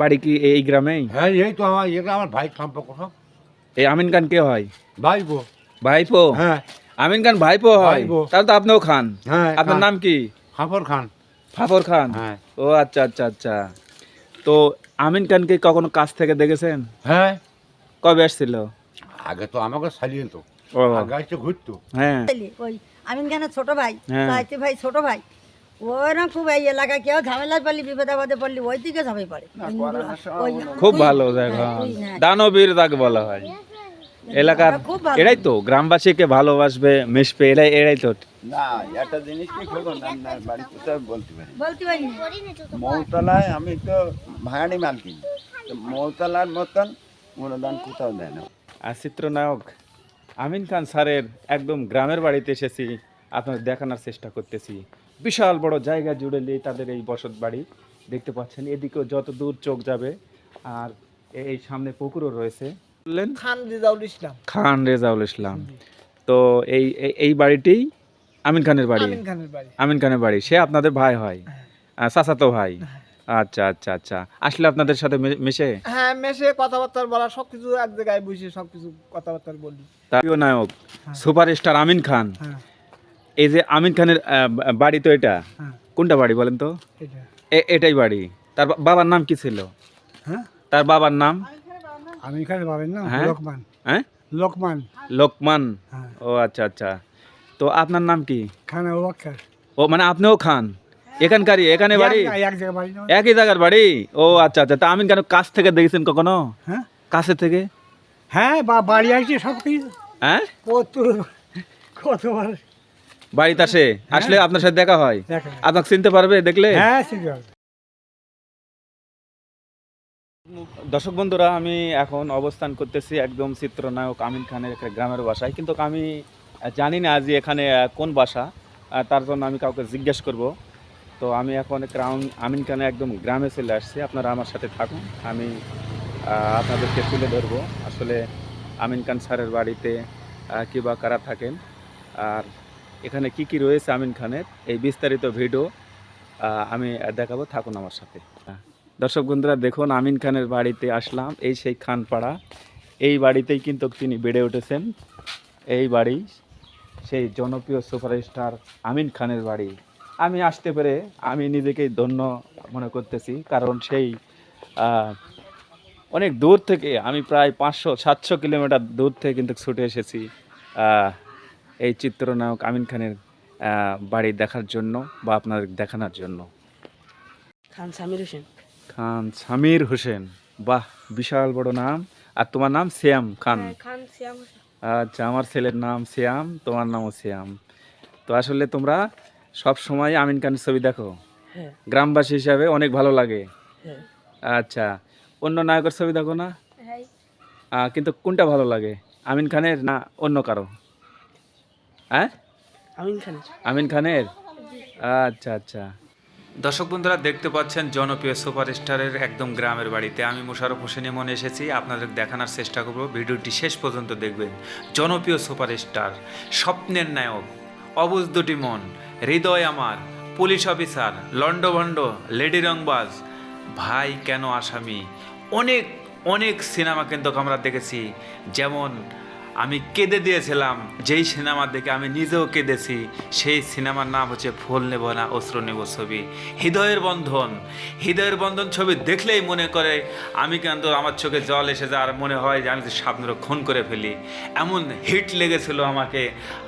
বাড়ি কি এই গ্রামেই? হ্যাঁ এই তো আমার এগুলো আমার ভাই সম্পর্ক সব। এই আমিন খান কে হয়? ভাই গো ভাইপো? হ্যাঁ। আমিন খান ভাইপো হয়? ভাইপো। তাহলে তো আপনিও খান। হ্যাঁ আপনার নাম কি? খাফর খান। ফাফর খান? হ্যাঁ। ও আচ্ছা আচ্ছা আচ্ছা। তো আমিন খানকে কখনো কাছ থেকে দেখেছেন? হ্যাঁ। কবে আসছিল? আগে তো আমাকে সালিয়ে তো ও আগে ঘুরতো। হ্যাঁ। ওই আমিন খানের ছোট ভাই হ্যাঁ। সাহিত্য ভাই ছোট ভাই ওরা খুব এই এলাকায় কেউ ঝামেলায় পড়লি বিপদে আপদে পড়লি ওই দিকে ঝামেই পড়ে। ওই- খুব ভালো জায়গা হ্যাঁ। দানবীর তাকে বলা হয়। এলাকার খুব এরাই তো গ্রামবাসীকে ভালোবাসবে মিশবে এরাই এরাই তো। না একটা জিনিস কি করব না না বাড়ি কোথাও বলতে পারি বলতে পারি মৌতলায় আমি তো ভাঙানি মালকি তো মৌতলার মতন অনুদান কোথাও দেয় না। আর চিত্রনায়ক আমিন খান স্যারের একদম গ্রামের বাড়িতে এসেছি। আপনাদের দেখানোর চেষ্টা করতেছি। বিশাল বড় জায়গা জুড়ে নিয়ে তাদের এই বসত বাড়ি। দেখতে পাচ্ছেন এদিকেও যত দূর চোখ যাবে আর এই সামনে পুকুরও রয়েছে। বললেন? খান রেজাউল ইসলাম। খান রেজাউল ইসলাম। তো এই এই- বাড়িটি আমিন খানের বাড়ি? আমিন খানের বাড়ি। সে আপনাদের ভাই হয়? আহ, চাচাতো ভাই? আচ্ছা আচ্ছা আচ্ছা। আসলে আপনাদের সাথে মিশে? হ্যাঁ মেশে কথাবার্তা বলা সবকিছু এক জায়গায় বসে সবকিছু কথাবার্তা বলি। প্রিয় নায়ক সুপারস্টার আমিন খান। হ্যাঁ। এই যে আমিন খানের বাড়ি তো এটা? হ্যাঁ। কোনটা বাড়ি বলেন তো? এটাই বাড়ি। তার বাবার নাম কি ছিল? হ্যাঁ? তার বাবার নাম? আমিন খানের বাবার নাম? হ্যাঁ? লোকমান। হ্যাঁ? লোকমান। লোকমান? ও আচ্ছা আচ্ছা। তো আপনার নাম কি? খান ও মানে আপনিও খান? এখানকারই এখানে বাড়ি? একই জায়গার বাড়ি? ও আচ্ছা আচ্ছা। তা আমিন কেন কাছ থেকে দেখেছেন কখনো? হ্যাঁ। কাছে থেকে? হ্যাঁ বাড়ি আসছে সব কিছু। হ্যাঁ? কত কতবার বাড়িতে আসে? আসলে আপনার সাথে দেখা হয়? আপনাকে চিনতে পারবে দেখলে? হ্যাঁ দর্শক বন্ধুরা আমি এখন অবস্থান করতেছি একদম চিত্রনায়ক আমিন খানের একটা গ্রামের বাসায়। কিন্তু আমি জানি না যে এখানে কোন বাসা তার জন্য আমি কাউকে জিজ্ঞেস করব। তো আমি এখন গ্রাম আমিন খানে একদম গ্রামে চলে আসছি। আপনারা আমার সাথে থাকুন। আমি আপনাদেরকে তুলে ধরবো। আসলে আমিন খান স্যারের বাড়িতে আহ, কি বা কারা থাকেন। আর এখানে কি কি রয়েছে আমিন খানের? এই বিস্তারিত ভিডিও আমি দেখাবো, থাকুন আমার সাথে। দর্শক বন্ধুরা, দেখুন, আমিন খানের বাড়িতে আসলাম, এই সেই খানপাড়া। এই বাড়িতেই কিন্তু তিনি বেড়ে উঠেছেন। এই বাড়ি সেই জনপ্রিয় সুপারস্টার আমিন খানের বাড়ি। আমি আসতে পেরে, আমি নিজেকেই ধন্য মনে করতেছি, কারণ সেই অনেক দূর থেকে, আমি প্রায় পাঁচশো, সাতশো কিলোমিটার দূর থেকে কিন্তু ছুটে এসেছি। এই চিত্রনায়ক আমিন খানের বাড়ি দেখার জন্য বা আপনাদের দেখানোর জন্য? খান সামির হোসেন। খান সামির হোসেন। বাহ বিশাল বড় নাম। আর তোমার নাম শ্যাম খান? খান আচ্ছা আমার ছেলের নাম শ্যাম তোমার নামও শ্যাম তো আসলে তোমরা সব সময় আমিন খানের ছবি দেখো? হ্যাঁ। গ্রামবাসী হিসাবে অনেক ভালো লাগে। হ্যাঁ। আচ্ছা অন্য নায়কের ছবি দেখো না? হ্যাঁ। কিন্তু কোনটা ভালো লাগে? আমিন খানের না অন্য কারও? হ্যাঁ? আমিন খানের। আমিন খানের? আচ্ছা আচ্ছা। দর্শক বন্ধুরা দেখতে পাচ্ছেন জনপ্রিয় সুপারস্টারের একদম গ্রামের বাড়িতে। আমি মোশারফ হোসেন এমন এসেছি আপনাদের দেখানোর চেষ্টা করব। ভিডিওটি শেষ পর্যন্ত দেখবেন। জনপ্রিয় সুপারস্টার স্বপ্নের নায়ক অবুজ দুটি মন হৃদয় আমার পুলিশ অফিসার লন্ডভন্ড লেডি রংবাজ। ভাই কেন আসামি? অনেক অনেক সিনেমা কিন্তু আমরা দেখেছি যেমন আমি কেঁদে দিয়েছিলাম। যেই সিনেমা দেখে আমি নিজেও কেঁদেছি, সেই সিনেমার নাম হচ্ছে ফুল নেব না অস্ত্র নেব ছবি। হৃদয়ের বন্ধন হৃদয়ের বন্ধন ছবি দেখলেই মনে করে, আমি কিন্তু আমার চোখে জল এসে যায় আর মনে হয় যে আমি স্বপ্নের খুন করে ফেলি। এমন হিট লেগেছিল আমাকে,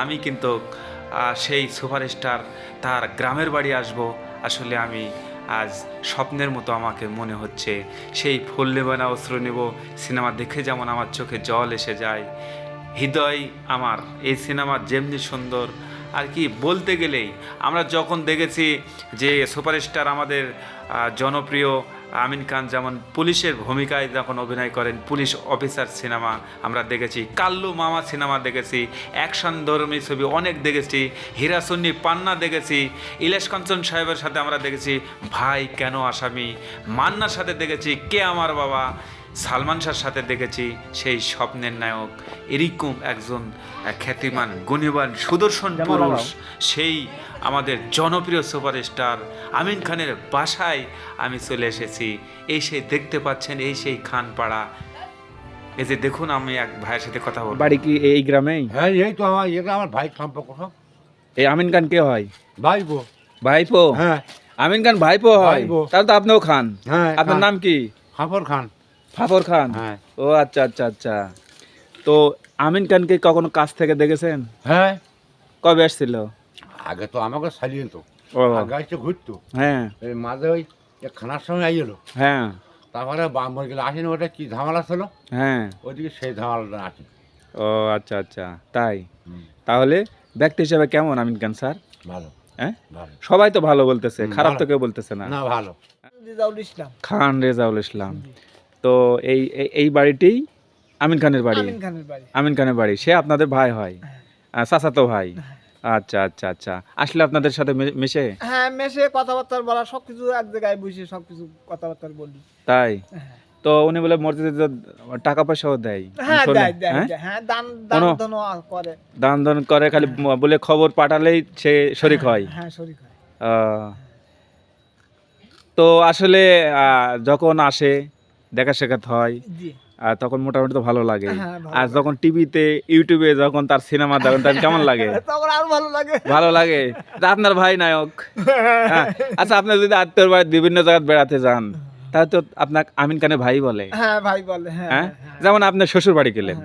আমি কিন্তু সেই সুপারস্টার তার গ্রামের বাড়ি আসব। আসলে আমি আজ স্বপ্নের মতো আমাকে মনে হচ্ছে। সেই ফুল নেব না অস্ত্র নেব সিনেমা দেখে যেমন আমার চোখে জল এসে যায় হৃদয় আমার, এই সিনেমা যেমনি সুন্দর, আর কি বলতে গেলেই আমরা যখন দেখেছি যে সুপারস্টার আমাদের জনপ্রিয় আমিন খান যেমন পুলিশের ভূমিকায় যখন অভিনয় করেন, পুলিশ অফিসার সিনেমা আমরা দেখেছি, কাল্লু মামা সিনেমা দেখেছি, অ্যাকশন ধর্মী ছবি অনেক দেখেছি, হীরাসন্নি পান্না দেখেছি, ইলেশ কাঞ্চন সাহেবের সাথে আমরা দেখেছি, ভাই কেন আসামি, মান্নার সাথে দেখেছি, কে আমার বাবা সালমান শাহর সাথে দেখেছি সেই স্বপ্নের নায়ক। এরকম একজন খ্যাতিমান গুণীবান সুদর্শন পুরুষ সেই আমাদের জনপ্রিয় সুপারস্টার আমিন খানের বাসায় আমি চলে এসেছি। এই সেই দেখতে পাচ্ছেন এই সেই খানপাড়া। এই যে দেখুন আমি এক ভাইয়ের সাথে কথা বলব। বাড়ি কি এই গ্রামেই? হ্যাঁ এই তো আমার এগুলো আমার ভাই সম্পর্ক সব। এই আমিন খান কে হয়? ভাইপো। ভাইপো? হ্যাঁ। আমিন খান ভাইপো হয়? তাহলে তো আপনিও খান। হ্যাঁ আপনার নাম কি? হাফর খান। ফাফর খান? হ্যাঁ। ও আচ্ছা আচ্ছা আচ্ছা। তো আমিন খানকে কখনো কাছ থেকে দেখেছেন? হ্যাঁ। কবে আসছিল? আগে তো আমাকে সালিয়ে তো ও। আগে ঘুরতো। হ্যাঁ। এই মাঝে ওই যে খানার সময় আই এলো হ্যাঁ। তারপরে বাম্বর গেলে আসেনি ওটা কি ঝামেলা ছিল? হ্যাঁ। ওইদিকে সেই ঝামেলাটা আসে ও আচ্ছা আচ্ছা। তাই? তাহলে ব্যক্তি হিসেবে কেমন আমিন খান স্যার? ভালো। হ্যাঁ? ভালো। সবাই তো ভালো বলতেছে খারাপ তো কেউ বলতেছে না। না ভালো। রিজাউল ইসলাম। খান রেজাউল ইসলাম। তো এই এই- বাড়িতেই আমিন খানের বাড়ি? আমিন খানের বাড়ি। সে আপনাদের ভাই হয়? আহ, চাচাতো ভাই? আচ্ছা আচ্ছা আচ্ছা। আসলে আপনাদের সাথে মিশে? হ্যাঁ মেশে কথাবার্তা বলা সবকিছু এক জায়গায় বসে সবকিছু কথাবার্তা বলি। তাই? হ্যাঁ। তো উনি বলে মসজিদে টাকা পয়সাও দেয়? হ্যাঁ হ্যাঁ? হ্যাঁ দান দান করে। দান দান করে খালি বলে খবর পাঠালেই সে শরিক হয়? হ্যাঁ হয় তো আসলে আহ, যখন আসে দেখা সাক্ষাৎ হয়। আর তখন মোটামুটি তো ভালো লাগে। হ্যাঁ, আর যখন টিভিতে ইউটিউবে যখন তার সিনেমা দেখেন তখন কেমন লাগে? তখন আরও ভালো লাগে। ভালো লাগে। আপনার ভাই নায়ক। হ্যাঁ। আচ্ছা আপনি যদি আত্মীয় বাড়ি বিভিন্ন জায়গায় বেড়াতে যান তাহলে তো আপনার আমিন খানের ভাই বলে। হ্যাঁ ভাই বলে হ্যাঁ হ্যাঁ? যেমন আপনার শ্বশুর বাড়ি গেলেন।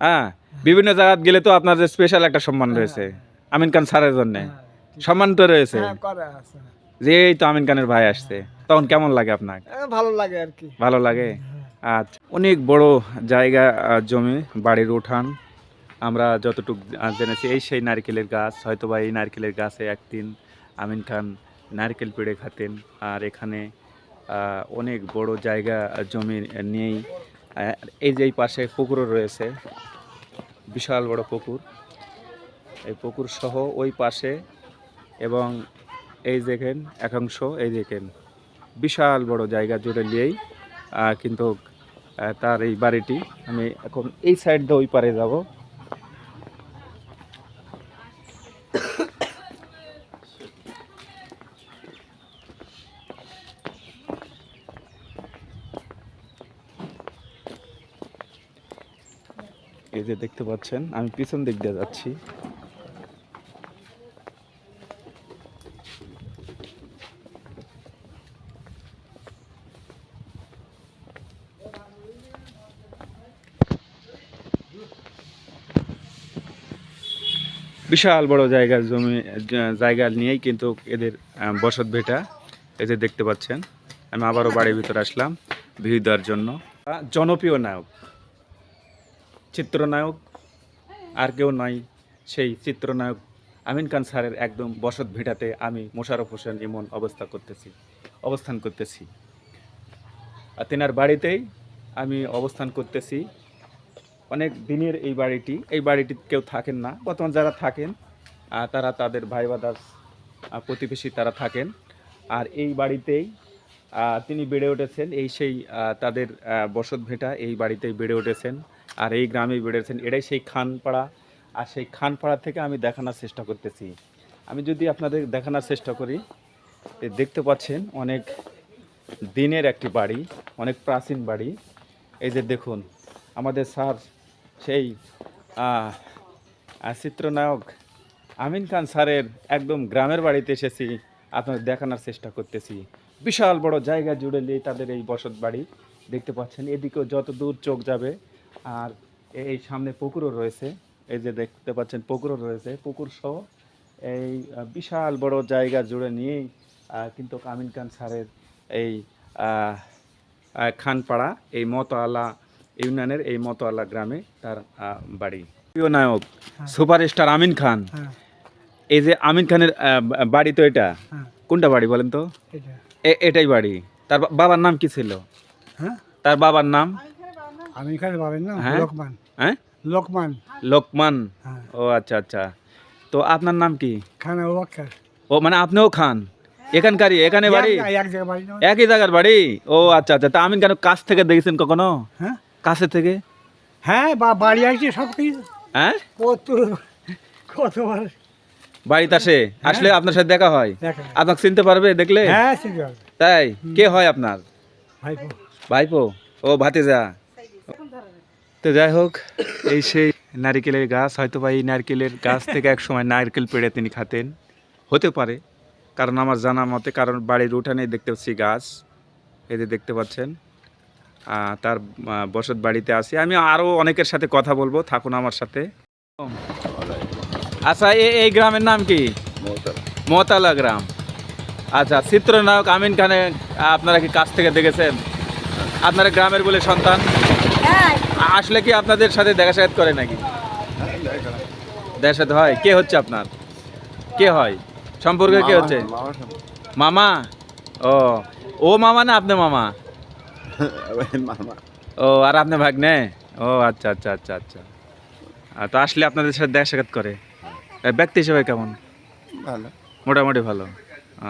হ্যাঁ, বিভিন্ন জায়গায় গেলে তো আপনার যে স্পেশাল একটা সম্মান রয়েছে। আমিন খান স্যারের জন্য। সম্মান তো রয়েছে। যে এই তো আমিন খানের ভাই আসছে তখন কেমন লাগে আপনার? ভালো লাগে আর কি। ভালো লাগে? আচ্ছা অনেক বড় জায়গা জমি বাড়ির উঠান। আমরা যতটুকু জেনেছি এই সেই নারকেলের গাছ হয়তো বা এই নারকেলের গাছে একদিন আমিন খান নারকেল পেড়ে খাতেন। আর এখানে অনেক বড় জায়গা জমি নিয়েই এই যে এই পাশে পুকুরও রয়েছে বিশাল বড় পুকুর। এই পুকুর সহ ওই পাশে এবং এই দেখেন, একাংশ, এই দেখেন। বিশাল বড় জায়গা জুড়ে নিয়েই কিন্তু তার এই বাড়িটি আমি এখন এই সাইড দিয়ে ওই পারে যাব। এই যে দেখতে পাচ্ছেন, আমি পিছন দিক দিয়ে যাচ্ছি। বিশাল বড় জায়গার জমি জায়গা নিয়েই কিন্তু এদের বসত ভেটা, এই যে দেখতে পাচ্ছেন। আমি আবারও বাড়ির ভিতরে আসলাম ভিউ দেওয়ার জন্য। জনপ্রিয় নায়ক, চিত্রনায়ক আর কেউ নয় সেই চিত্রনায়ক আমিন খান স্যারের একদম বসত ভিটাতে আমি মোশারফ হোসেন ইমন অবস্থা করতেছি, অবস্থান করতেছি। আর তেনার বাড়িতেই আমি অবস্থান করতেছি। অনেক দিনের এই বাড়িটি এই বাড়িটি কেউ থাকেন না। বর্তমান যারা থাকেন তারা তাদের ভাই বাদাস প্রতিবেশী তারা থাকেন। আর এই বাড়িতেই তিনি বেড়ে উঠেছেন। এই সেই তাদের বসত ভেটা এই বাড়িতেই বেড়ে উঠেছেন। আর এই গ্রামেই বেড়েছেন এটাই সেই খানপাড়া। আর সেই খানপাড়া থেকে আমি দেখানোর চেষ্টা করতেছি। আমি যদি আপনাদের দেখানোর চেষ্টা করি দেখতে পাচ্ছেন অনেক দিনের একটি বাড়ি, অনেক প্রাচীন বাড়ি। এই যে দেখুন আমাদের স্যার সেই চিত্রনায়ক আমিন খান স্যারের একদম গ্রামের বাড়িতে এসেছি, আপনাদের দেখানোর চেষ্টা করতেছি। বিশাল বড় জায়গা জুড়ে নিয়ে তাদের এই বসত বাড়ি দেখতে পাচ্ছেন। এদিকেও যত দূর চোখ যাবে, আর এই সামনে পুকুরও রয়েছে, এই যে দেখতে পাচ্ছেন পুকুরও রয়েছে। পুকুর সহ এই বিশাল বড় জায়গা জুড়ে নিয়েই কিন্তু আমিন খান স্যারের এই খানপাড়া, এই মতোয়ালা ইউনিয়নের এই মতোয়ালা গ্রামে তার বাড়ি। প্রিয় নায়ক সুপারস্টার আমিন খান। হ্যাঁ। এই যে আমিন খানের বাড়ি তো এটা। হ্যাঁ। কোনটা বাড়ি বলেন তো? এটাই বাড়ি। তার বাবার নাম কি ছিল? হ্যাঁ? তার বাবার নাম? আমি এখানে পাবেন না হ্যাঁ? লোকমান। হ্যাঁ? লোকমান। লোকমান? হ্যাঁ। ও আচ্ছা আচ্ছা। তো আপনার নাম কি? খানা ও মানে আপনিও খান? এখানকারই এখানে বাড়ি? একই জায়গার বাড়ি? ও আচ্ছা আচ্ছা। তা আমিন কেন কাছ থেকে দেখেছেন কখনো? হ্যাঁ? কাছে থেকে? হ্যাঁ বা বাড়ি আসছে সব কিছু হ্যাঁ? কত কতবার বাড়িতে আসে? আসলে আপনার সাথে দেখা হয়? আপনাকে চিনতে পারবে দেখলে? হ্যাঁ তাই? কে হয় আপনার? ভাইপো। ভাইপো? ও ভাতিজা। তো যাই হোক এই সেই নারকেলের গাছ হয়তো বা এই নারকেলের গাছ থেকে এক সময় নারকেল পেড়ে তিনি খাতেন। হতে পারে। কারণ আমার জানা মতে কারণ বাড়ির উঠানে দেখতে পাচ্ছি গাছ। এই যে দেখতে পাচ্ছেন। তার বসত বাড়িতে আছি। আমি আরও অনেকের সাথে কথা বলব থাকুন আমার সাথে। আচ্ছা এই গ্রামের নাম কি? মতালা। গ্রাম। আচ্ছা চিত্রনায়ক আমিন খানে আপনারা কি কাছ থেকে দেখেছেন? আপনারা গ্রামের বলে সন্তান? আসলে কি আপনাদের সাথে দেখা সাক্ষাৎ করে নাকি? দেখা সাথে হয়। কে হচ্ছে আপনার? কে হয়? সম্পর্কে কে হচ্ছে? মামা? ও ও মামা না আপনি মামা মামা? ও আর আপনি ভাগ্নে? ও আচ্ছা আচ্ছা আচ্ছা আচ্ছা। তো আসলে আপনাদের সাথে দেখা সাক্ষাৎ করে। ব্যক্তি হিসেবে কেমন? ভালো। মোটামুটি ভালো।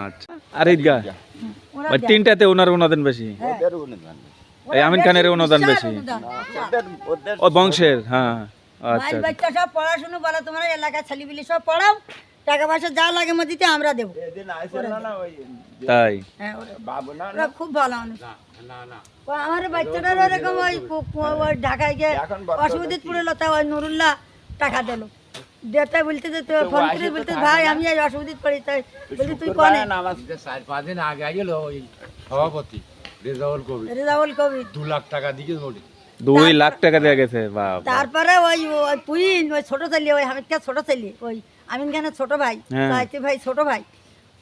আচ্ছা। আর ঈদগা ওই তিনটাতে ওনার অনুদান বেশি? ওদের এই আমিন খানের অনুদান বেশি? ও বংশের? হ্যাঁ। আচ্ছা বাচ্চা সব পড়াশুনো বলো তোমার এলাকার ছেলেপিলি সব পড়াও। টাকা পয়সা যা লাগে মধ্যে আমরা দেবো। তাই? হ্যাঁ ওরা- খুব ভালো মানুষ। না না ও আমার বাচ্চাটার ওরকম ওই ওই ঢাকায় গিয়ে এখন বর্তমানে অসুবিধা পড়ল তা ওই নুরুল্লাহ টাকা দিল। দেতা বলতে যে তুই ফোন করে বলতে ভাই আমি এই পড়ি তাই তুই কনে? চার পাঁচ দিন আগে আইল ওই সভাপতি রেজাউল কবি রেজাউল কবি দু লাখ টাকা দিয়ে দুই লাখ টাকা গেছে তারপরে ওই ওই পুইন ওই ছোট ছেলে ওই হামিদকে ছোট ছেলে ওই আমিন খানের ছোট ভাই হ্যাঁ। সাহিত্য ভাই ছোট ভাই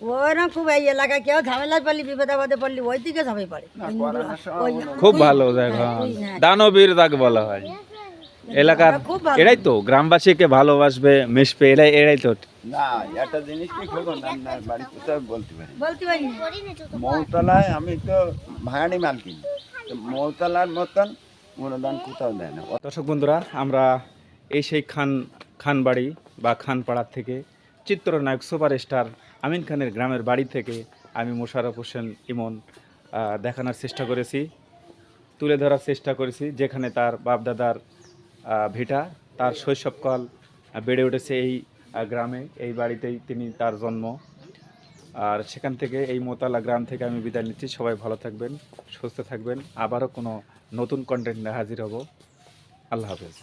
ওরা খুব এই এলাকায় কেউ ঝামেলায় পড়লি বিপদে আপদে পড়লি ওই দিকে ঝামেই পড়ে খুব ভালো হ্যাঁ, হ্যাঁ। দানবীর তাকে বলা হয়। এলাকার এরাই তো গ্রামবাসীকে ভালোবাসবে মিশবে এরাই এরাই তো। না একটা জিনিস কি না আপনার বাড়ি বলতে পারি বলতে পারি মৌতলায় আমি তো ভাঙানি মাল কিনি তো মৌতলার মতন অনুদান কোথাও দেয় না। দর্শক বন্ধুরা আমরা এই সেই খান খানবাড়ি বা খানপাড়ার থেকে চিত্রনায়ক সুপারস্টার আমিন খানের গ্রামের বাড়ি থেকে আমি মোশারফ হোসেন ইমন দেখানোর চেষ্টা করেছি, তুলে ধরার চেষ্টা করেছি, যেখানে তার বাপদাদার ভিটা, তার শৈশবকাল বেড়ে উঠেছে এই গ্রামে, এই বাড়িতেই তিনি তার জন্ম। আর সেখান থেকে এই মোতালা গ্রাম থেকে আমি বিদায় নিচ্ছি। সবাই ভালো থাকবেন, সুস্থ থাকবেন। আবারও কোনো নতুন কন্টেন্ট হাজির হব। আল্লাহ হাফেজ।